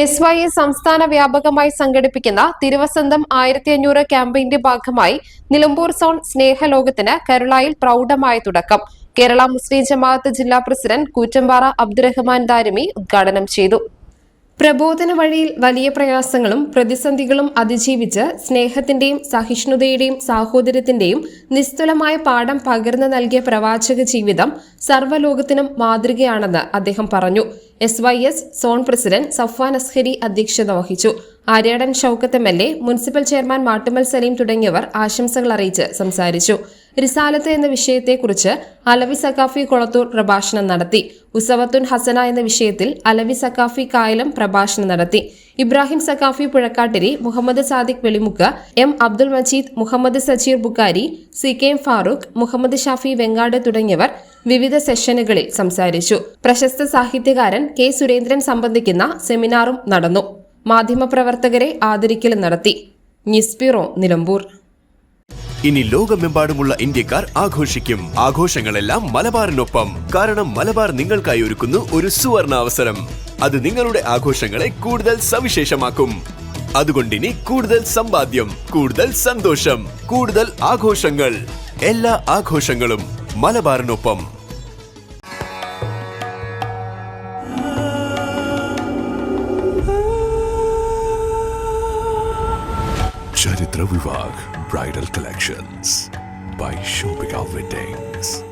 S Y A സംസ്ഥാന വ്യാപകമായി സംഘടിപ്പിക്കുന്ന തിരുവസന്തം ആയിരത്തി അഞ്ഞൂറ് ക്യാമ്പയിന്റെ ഭാഗമായി നിലമ്പൂർ സോൺ സ്നേഹലോകത്തിന് കേരളയിൽ പ്രൗഢമായ തുടക്കം. കേരള മുസ്ലിം ജമാഅത്ത് ജില്ലാ പ്രസിഡന്റ് കൂറ്റമ്പാറ അബ്ദുറഹ്മാൻ ദാരിമി ഉദ്ഘാടനം ചെയ്തു. പ്രബോധന വഴിയിൽ വലിയ പ്രയാസങ്ങളും പ്രതിസന്ധികളും അതിജീവിച്ച് സ്നേഹത്തിന്റെയും സഹിഷ്ണുതയുടെയും സാഹോദര്യത്തിന്റെയും നിസ്തുലമായ പാഠം പകർന്നു നൽകിയ പ്രവാചക ജീവിതം സർവലോകത്തിനും മാതൃകയാണെന്ന് അദ്ദേഹം പറഞ്ഞു. S Y S zone president Safwan Azhari അധ്യക്ഷത വഹിച്ചു. Aryadan Shoukath M L A municipal chairman Mattummal Saleem തുടങ്ങിയവർ ആശംസകൾ അറിയിച്ച് സംസാരിച്ചു. റിസാലത്ത് എന്ന വിഷയത്തെക്കുറിച്ച് അലവി സക്കാഫി കൊളത്തൂർ പ്രഭാഷണം നടത്തി. ഉസവത്തുൻ ഹസന എന്ന വിഷയത്തിൽ അലവി സക്കാഫി കായലം പ്രഭാഷണം നടത്തി. Ibrahim Saqafi Puzhakkattiri Muhammad Sadiq Velimukku M Abdul Majeed Muhammad Sajeer Bukhari C K M Farooq Muhammad Shafi Vengad തുടങ്ങിയവർ വിവിധ സെഷനുകളിൽ സംസാരിച്ചു. പ്രശസ്ത സാഹിത്യകാരൻ കെ. സുരേന്ദ്രൻ സംബന്ധിക്കുന്ന സെമിനാറും നടന്നു. മാധ്യമപ്രവർത്തകരെ ആദരിക്കൽ നടത്തി. നിസ്പിറോ നിലമ്പൂർ. ഇനി ലോകമെമ്പാടുമുള്ള ഇന്ത്യക്കാർ ആഘോഷിക്കും. ആഘോഷങ്ങളെല്ലാം മലബാറിനൊപ്പം. കാരണം മലബാർ നിങ്ങൾക്കായി ഒരുക്കുന്നു ഒരു സുവർണ അവസരം അത് നിങ്ങളുടെ ആഘോഷങ്ങളെ കൂടുതൽ സവിശേഷമാക്കും. അതുകൊണ്ടിനി കൂടുതൽ സമ്പാദ്യം കൂടുതൽ സന്തോഷം കൂടുതൽ ആഘോഷങ്ങൾ. എല്ലാ ആഘോഷങ്ങളും മലബാറിനൊപ്പം Charitra Vivag Bridal Collections by Shobika Weddings.